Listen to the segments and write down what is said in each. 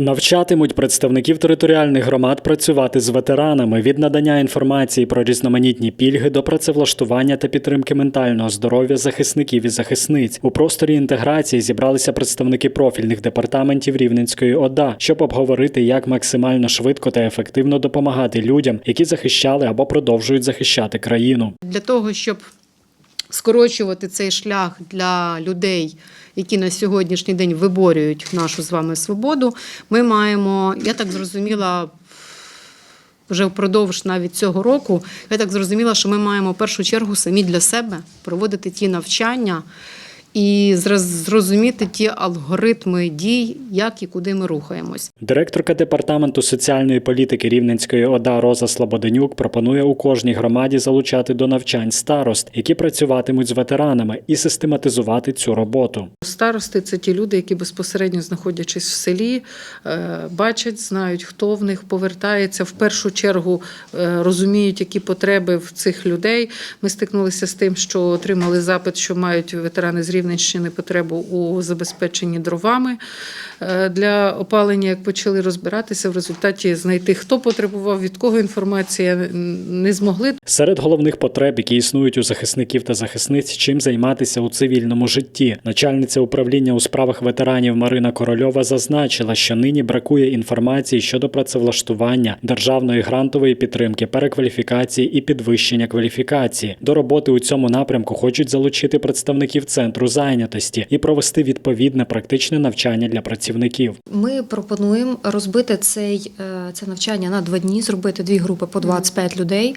Навчатимуть представників територіальних громад працювати з ветеранами від надання інформації про різноманітні пільги до працевлаштування та підтримки ментального здоров'я захисників і захисниць. У просторі інтеграції зібралися представники профільних департаментів Рівненської ОДА, щоб обговорити, як максимально швидко та ефективно допомагати людям, які захищали або продовжують захищати країну. для того, щоб скорочувати цей шлях для людей, які на сьогоднішній день виборюють нашу з вами свободу, ми маємо, я так зрозуміла. Вже впродовж навіть цього року я так зрозуміла, що ми маємо в першу чергу самі для себе проводити ті навчання і зроз- зрозуміти ті алгоритми дій, як і куди ми рухаємось. Директорка департаменту соціальної політики Рівненської ОДА Роза Слободенюк пропонує у кожній громаді залучати до навчань старост, які працюватимуть з ветеранами, і систематизувати цю роботу. Старости це ті люди, які безпосередньо знаходячись в селі, е, бачать, знають, хто в них повертається. В першу чергу е, розуміють, які потреби в цих людей. Ми стикнулися з тим, що отримали запит, що мають ветерани з Рівненщини потребу у забезпеченні дровами е, для опалення. Як почали розбиратися, в результаті знайти, хто потребував, від кого інформація не змогли. Серед головних потреб, які існують у захисників та захисниць, чим займатися у цивільному житті. Начальниця управління у справах ветеранів Марина Корольова зазначила, що нині бракує інформації щодо працевлаштування, державної грантової підтримки, перекваліфікації і підвищення кваліфікації. До роботи у цьому напрямку хочуть залучити представників центру зайнятості і провести відповідне практичне навчання для працівників. Ми пропонуємо розбити цей, е, це навчання на два дні, зробити дві групи по 25 людей.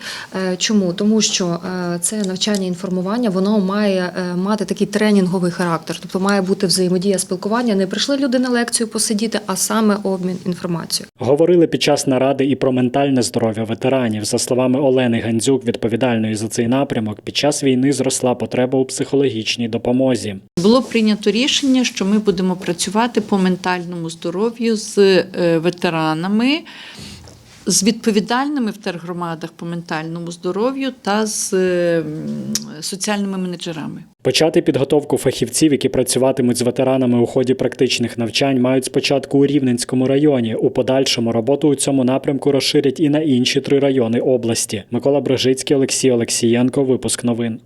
Е, Чому? Тому що е, це навчання інформування, воно має мати такий тренінговий характер, тобто має бути взаємодія спілкування. Не прийшли люди на лекцію посидіти, а саме обмін інформацією. Говорили під час наради і про ментальне здоров'я ветеранів. За словами Олени Гандзюк, відповідальної за цей напрямок, під час війни зросла потреба у психологічній допомозі. Було прийнято рішення, що ми будемо працювати по ментальному здоров'ю з е, ветеранами, з відповідальними в тергромадах по ментальному здоров'ю та з соціальними менеджерами. Почати підготовку фахівців, які працюватимуть з ветеранами у ході практичних навчань, мають спочатку у Рівненському районі. У подальшому роботу у цьому напрямку розширять і на інші три райони області. Микола Брожицький, Олексій Олексієнко. Випуск новин.